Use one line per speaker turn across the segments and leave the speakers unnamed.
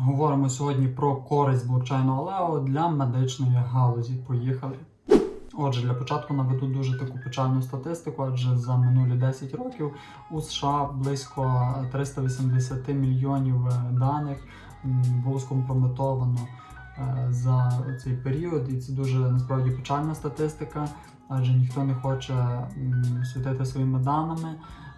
Говоримо сьогодні про користь блокчейну Aleo для медичної галузі. Поїхали. Отже, для початку наведу дуже таку печальну статистику, адже за минулі 10 років у США близько 380 мільйонів е, даних було скомпрометовано е, за цей період, і це дуже насправді печальна статистика, адже ніхто не хоче світити своїми даними.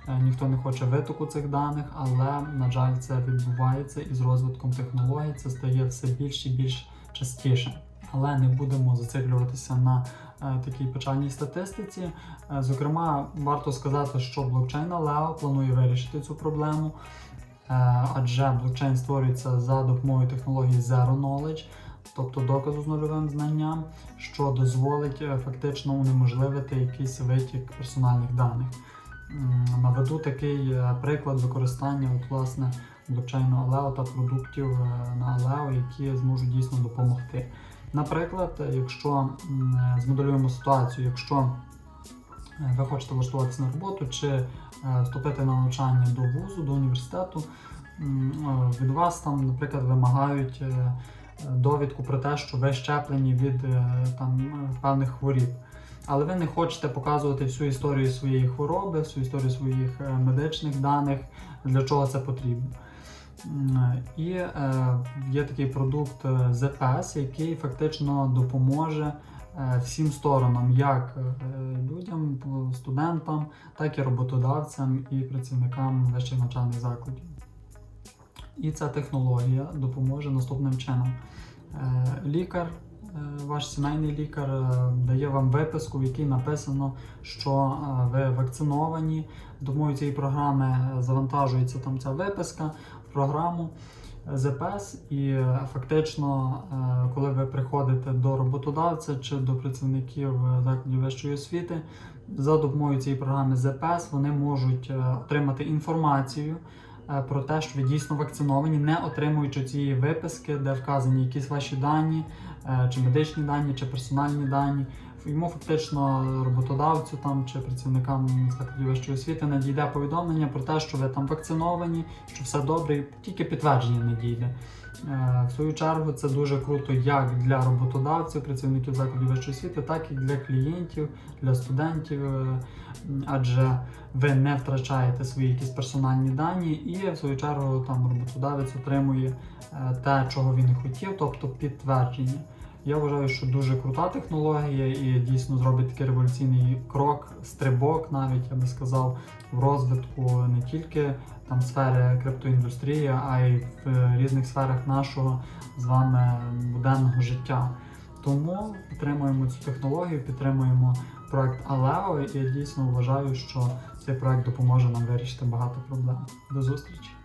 Е, Ніхто не хоче витоку цих даних, але на жаль, це відбувається і з розвитком технологій це стає все більш і більш частіше. Але не будемо зациклюватися на е, такій печальній статистиці. Е, зокрема, варто сказати, що блокчейн Aleo планує вирішити цю проблему, адже блокчейн створюється за допомогою технології Zero Knowledge, тобто доказу з нульовим знанням, що дозволить фактично унеможливити якийсь витік персональних даних. Наведу такий е, приклад використання от, власне, блокчейну Aleo та продуктів е, на Aleo, які зможуть дійсно допомогти. Наприклад, якщо е, змоделюємо ситуацію, якщо ви хочете влаштуватися на роботу чи вступити на навчання до вузу, до університету, від вас там, наприклад, вимагають довідку про те, що ви щеплені від там, певних хворіб. Але ви не хочете показувати всю історію своєї хвороби, всю історію своїх е, медичних даних, для чого це потрібно. І е, є такий продукт е, ZPS, який фактично допоможе е, всім сторонам, як е, людям, студентам, так і роботодавцям і працівникам вищих навчальних закладів. І ця технологія допоможе наступним чином. Е, Лікар, е, ваш сімейний лікар е, дає вам виписку, в якій написано, що е, ви вакциновані. Допомогою цієї програми е, завантажується там ця виписка в програму ЗПС, і е, фактично, е, коли ви приходите до роботодавця чи до працівників е, закладів вищої освіти, за допомогою цієї програми ЗПС вони можуть е, отримати інформацію е, про те, що ви дійсно вакциновані, не отримуючи цієї виписки, де вказані якісь ваші дані, е, чи медичні дані, чи персональні дані. Йому фактично роботодавцю там чи працівникам закладів вищої освіти надійде повідомлення про те, що ви там вакциновані, що все добре, і тільки підтвердження не дійде. Е, В свою чергу це дуже круто як для роботодавців, працівників закладів вищої освіти, так і для клієнтів, для студентів, е, адже ви не втрачаєте свої якісь персональні дані, і в свою чергу там роботодавець отримує е, те, чого він хотів, тобто підтвердження. Я вважаю, що дуже крута технологія і дійсно зробить такий революційний крок, стрибок, навіть я би сказав, в розвитку не тільки там сфери криптоіндустрії, а й в різних сферах нашого з вами буденного життя. Тому підтримуємо цю технологію, підтримуємо проект Aleo, і я дійсно вважаю, що цей проект допоможе нам вирішити багато проблем. До зустрічі!